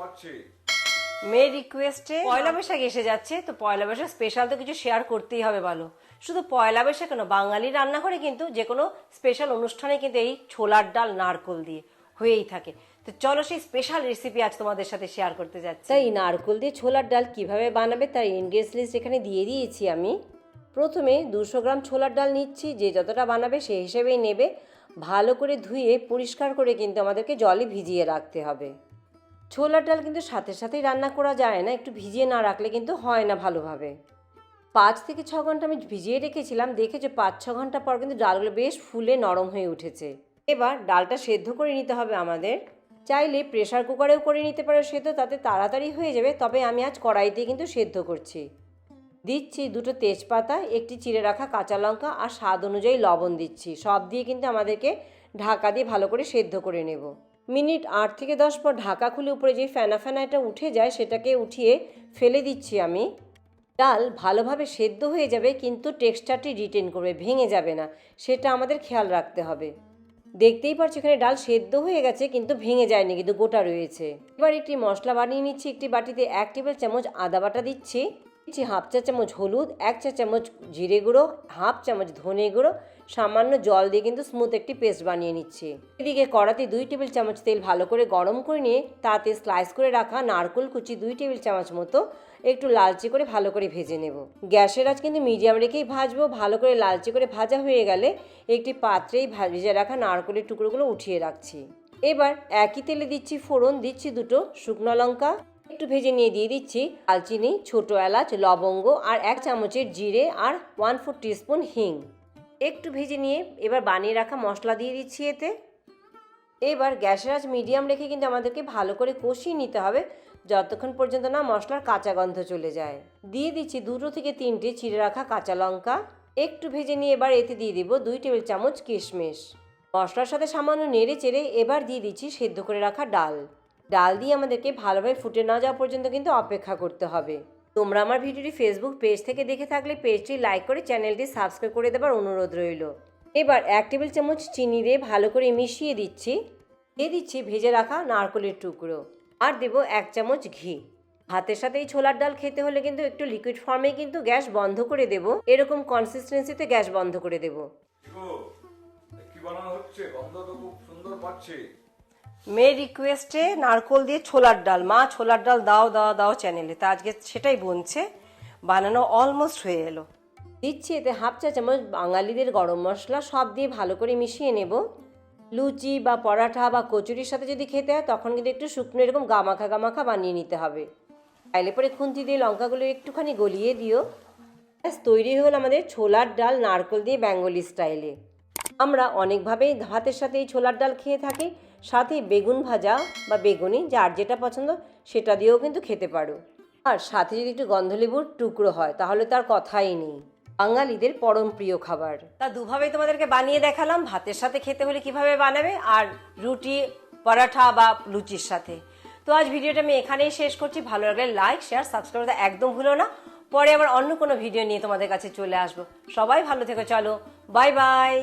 পাচ্ছে। মেয়ের রিকোয়েস্টে পয়লা বৈশাখ এসে যাচ্ছে তো পয়লা বৈশাখ স্পেশাল তো কিছু শেয়ার করতেই হবে ভালো শুধু পয়লা বৈশাখ কেন বাঙালি রান্নাঘরে কিন্তু যে কোনো স্পেশাল অনুষ্ঠানে কিন্তু এই ছোলার ডাল নারকোল দিয়ে হয়েই থাকে। তো চলো সেই স্পেশাল রেসিপি আজ তোমাদের সাথে শেয়ার করতে যাচ্ছি। তাই নারকোল দিয়ে ছোলার ডাল কীভাবে বানাবে তার ইনগ্রেডিয়েন্টস লিস্ট এখানে দিয়ে দিয়েছি আমি। প্রথমে দুশো গ্রাম ছোলার ডাল নিচ্ছি যে যতটা বানাবে সেই হিসেবেই নেবে। ভালো করে ধুয়ে পরিষ্কার করে কিন্তু আমাদেরকে জলে ভিজিয়ে রাখতে হবে। ছোলার ডাল কিন্তু সাথে সাথেই রান্না করা যায় না, একটু ভিজিয়ে না রাখলে কিন্তু হয় না ভালোভাবে। পাঁচ থেকে ছ ঘণ্টা আমি ভিজিয়ে রেখেছিলাম দেখেছ পাঁচ ছ ঘণ্টা পর কিন্তু ডালগুলো বেশ ফুলে নরম হয়ে উঠেছে। এবার ডালটা সেদ্ধ করে নিতে হবে আমাদের। চাইলে প্রেশার কুকারেও করে নিতে পারো সেদ্ধ, তাতে তাড়াতাড়ি হয়ে যাবে, তবে আমি আজ কড়াইতে কিন্তু সেদ্ধ করছি। দিচ্ছি দুটো তেজপাতা, একটি চিড়ে রাখা কাঁচা লঙ্কা আর স্বাদ অনুযায়ী লবণ দিচ্ছি। সব দিয়ে কিন্তু আমাদেরকে ঢাকা দিয়ে ভালো করে সেদ্ধ করে নেব। মিনিট আট থেকে দশ পর ঢাকা খুলে উপরে যে ফেনা ফেনাটা উঠে যায়, সেটাকে উঠিয়ে ফেলে দিচ্ছি আমি। ডাল ভালোভাবে সেদ্ধ হয়ে যাবে, কিন্তু টেক্সচারটি রিটেন করবে, ভেঙে যাবে না। সেটা আমাদের খেয়াল রাখতে হবে। দেখতেই পাচ্ছি এখানে ডাল সেদ্ধ হয়ে গেছে, কিন্তু ভেঙে যায়নি, কিন্তু গোটা রয়েছে। এবার একটি মশলা বানিয়ে নিচ্ছি, একটি বাটিতে এক টেবিল চামচ আদা বাটা দিচ্ছি। দিচ্ছি হাফ চা চামচ হলুদ, এক চা চামচ জিরে গুঁড়ো, হাফ চামচ ধনে গুঁড়ো, সামান্য জল দিয়ে কিন্তু স্মুথ একটি পেস্ট বানিয়ে নিচ্ছি। এদিকে কড়াতে দুই টেবিল চামচ তেল ভালো করে গরম করে নিয়ে তাতে স্লাইস করে রাখা নারকোল কুচি দুই টেবিল চামচ মতো একটু লালচে করে ভালো করে ভেজে নেব। গ্যাসের আজ কিন্তু মিডিয়াম রেখেই ভাজবো, ভালো করে লালচে করে ভাজা হয়ে গেলে একটি পাত্রেই ভেজে রাখা নারকোলের টুকরোগুলো উঠিয়ে রাখছি। এবার একই তেলে দিচ্ছি ফোড়ন, দিচ্ছি দুটো শুকনো লঙ্কা একটু ভেজে নিয়ে দিয়ে দিচ্ছি দালচিনি, ছোটো এলাচ, লবঙ্গ আর এক চামচের জিরে আর ওয়ান ফোর টিস্পুন হিং। একটু ভেজে নিয়ে এবার বানিয়ে রাখা মশলা দিয়ে দিচ্ছি এতে। এবার গ্যাসের আঁচ মিডিয়াম রেখে কিন্তু আমাদেরকে ভালো করে কষিয়ে নিতে হবে যতক্ষণ পর্যন্ত না মশলার কাঁচা গন্ধ চলে যায়। দিয়ে দিচ্ছি দুটো থেকে তিনটে চিড়ে রাখা কাঁচা লঙ্কা। একটু ভেজে নিয়ে এবার এতে দিয়ে দিব দুই টেবিল চামচ কিশমিশ। মশলার সাথে সামান্য নেড়ে চেড়ে এবার দিয়ে দিচ্ছি সেদ্ধ করে রাখা ডাল। ডাল দিয়ে আমাদেরকে ভালোভাবে ফুটে না যাওয়া পর্যন্ত কিন্তু অপেক্ষা করতে হবে। তোমরা আমার ভিডিওটি ফেসবুক পেজ থেকে দেখে থাকলে পেজটি লাইক করে চ্যানেলটি সাবস্ক্রাইব করে দেবার অনুরোধ রইল। এবার এক টেবিল চামচ চিনি দিয়ে ভালো করে মিশিয়ে দিচ্ছি। দিয়ে দিচ্ছি ভেজে রাখা নারকলের টুকরো। আর দেব এক চামচ ঘি। ভাতের সাথে এই ছোলার ডাল খেতে হলে কিন্তু একটু লিকুইড ফর্মে কিন্তু গ্যাস বন্ধ করে দেব। এরকম কনসিস্টেন্সিতে গ্যাস বন্ধ করে দেব। কি বানানো হচ্ছে? গন্ধ তো খুব সুন্দর পাচ্ছে। মেয়ের রিকোয়েস্টে নারকোল দিয়ে ছোলার ডাল। মা, ছোলার ডাল দাও দাও দাও চ্যানেলে তা আজকে সেটাই বনছে। বানানো অলমোস্ট হয়ে এলো। দিচ্ছি এতে হাফ চা চামচ বাঙালিদের গরম মশলা, সব দিয়ে ভালো করে মিশিয়ে নেব। লুচি বা পরাঠা বা কচুরির সাথে যদি খেতে হয়, তখন কিন্তু একটু শুকনো এরকম গামাখা গামাখা বানিয়ে নিতে হবে। চাইলে পরে খুন্তি দিয়ে লঙ্কাগুলো একটুখানি গলিয়ে দিও। ব্যাস, তৈরি হল আমাদের ছোলার ডাল নারকোল দিয়ে বেঙ্গলি স্টাইলে আমরা অনেকভাবেই ভাতের সাথে এই ছোলার ডাল খেয়ে থাকি, সাথে বেগুন ভাজা বা বেগুনি, যার যেটা পছন্দ সেটা দিয়েও কিন্তু খেতে পারো। আর সাথে যদি একটু গন্ধলেবুর টুকরো হয়, তাহলে তার কথাই নেই। বাঙালিদের পরম প্রিয় খাবার। তা দুভাবে তোমাদেরকে বানিয়ে দেখালাম, ভাতের সাথে খেতে হলে কীভাবে বানাবে আর রুটি, পরাঠা বা লুচির সাথে। তো আজ ভিডিওটা আমি এখানেই শেষ করছি। ভালো লাগলে লাইক, শেয়ার, সাবস্ক্রাইব করতে একদম ভুলো না। পরে আবার অন্য কোনো ভিডিও নিয়ে তোমাদের কাছে চলে আসব। সবাই ভালো থেকো, চলো, বাই বাই।